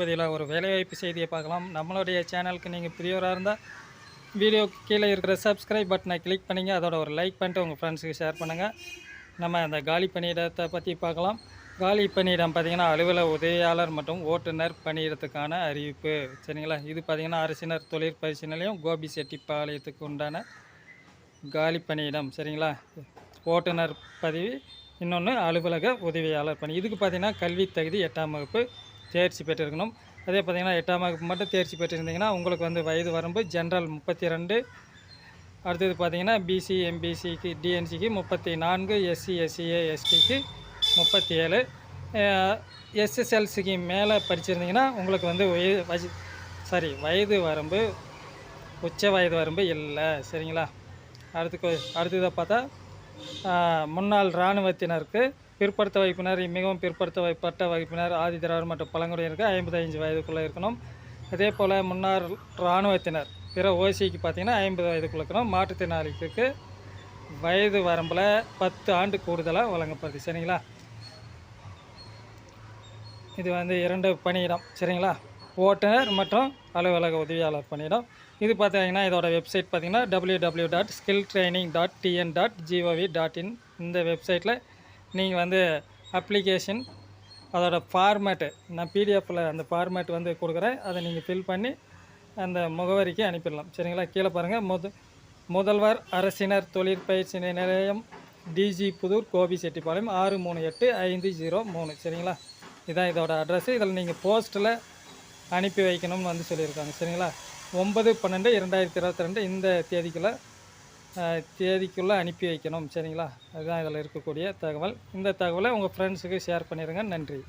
பதிலாக ஒரு வேலைவாய்ப்பு செய்தியை பார்க்கலாம். நம்மளுடைய சேனலுக்கு நீங்கள் புதியவராக இருந்தால் வீடியோ கீழே இருக்கிற சப்ஸ்கிரைப் பட்டனை கிளிக் பண்ணிங்க. அதோட ஒரு லைக் பண்ணிட்டு உங்கள் ஃப்ரெண்ட்ஸுக்கு ஷேர் பண்ணுங்கள் நம்ம அந்த காலி பணியிடத்தை பற்றி பார்க்கலாம். காலி பணியிடம் பார்த்திங்கன்னா அலுவலக உதவியாளர் மற்றும் ஓட்டுநர் பணியிடத்துக்கான அறிவிப்பு. சரிங்களா? இது பார்த்திங்கன்னா அரசினர் தொழிற்பயிற்சி நிலையம் கோபி செட்டிப்பாளையத்துக்கு உண்டான காலி பணியிடம். சரிங்களா? ஓட்டுநர் பதவி இன்னொன்று அலுவலக உதவியாளர் பணி. இதுக்கு பார்த்தீங்கன்னா கல்வி தகுதி எட்டாம் வகுப்பு தேர்ச்சி பெற்றிருக்கணும் அதே பார்த்தீங்கன்னா எட்டாம் வகுப்பு மட்டும் தேர்ச்சி பெற்றிருந்தீங்கன்னா உங்களுக்கு வந்து வயது வரம்பு ஜென்ரல் முப்பத்தி ரெண்டு அடுத்தது பார்த்தீங்கன்னா பிசி எம்பிசிக்கு டிஎன்சிக்கு முப்பத்தி நான்கு எஸ்சி எஸ்சிஏ எஸ்டிக்கு முப்பத்தி ஏழு எஸ்எஸ்எல்சிக்கு மேலே படிச்சிருந்தீங்கன்னா உங்களுக்கு வந்து வயது சாரி வயது வரம்பு உச்ச வயது வரம்பு இல்லை. சரிங்களா? அடுத்து அடுத்ததாக பார்த்தா முன்னாள் இராணுவத்தினருக்கு பிற்படுத்த வகுப்பினர் மிகவும் பிற்படுத்த வைப்பட்ட வகுப்பினர் ஆதிதிராவிடர் மற்றும் பழங்குடியினருக்கு ஐம்பத்தஞ்சு வயதுக்குள்ளே இருக்கணும். அதே போல் முன்னாள் இராணுவத்தினர் பிற ஓசிக்கு பார்த்திங்கன்னா ஐம்பது வயதுக்குள்ளே இருக்கணும். மாற்றுத்திறனாளிக்கு வயது வரம்பில் பத்து ஆண்டு கூடுதலாக வழங்கப்படுது. சரிங்களா? இது வந்து இரண்டு பணியிடம். சரிங்களா? ஓட்டுநர் மற்றும் அலுவலக உதவியாளர் பணியிடம். இது பார்த்தீங்கன்னா இதோட வெப்சைட் பார்த்தீங்கன்னா W W dot skill training dot TN dot G O V dot in இந்த வெப்சைட்டில் நீங்கள் வந்து அப்ளிகேஷன் அதோட ஃபார்மேட்டு நான் பிடிஎஃப்பில் அந்த ஃபார்மேட் வந்து கொடுக்குறேன். அதை நீங்கள் ஃபில் பண்ணி அந்த முகவரிக்கு அனுப்பிடலாம். சரிங்களா? கீழே பாருங்கள் முத முதல்வர் அரசினர் தொழிற்பயிற்சி நிலையம் டிஜி புதூர் கோபி செட்டிப்பாளையம் ஆறு மூணு எட்டு ஐந்து ஜீரோ மூணு. சரிங்களா? இதான் இதோட அட்ரஸ்ஸு இதில் நீங்கள் போஸ்ட்டில் அனுப்பி வைக்கணும்னு வந்து சொல்லியிருக்காங்க. சரிங்களா? ஒன்பது பன்னெண்டு இரண்டாயிரத்தி இருபத்தி ரெண்டு இந்த தேதிக்குள்ளே தேதிக்குள்ளே அனுப்பி வைக்கணும். சரிங்களா? அதுதான் இதில் இருக்கக்கூடிய தகவல். இந்த தகவலை உங்கள் ஃப்ரெண்ட்ஸுக்கு ஷேர் பண்ணிடுங்க நன்றி.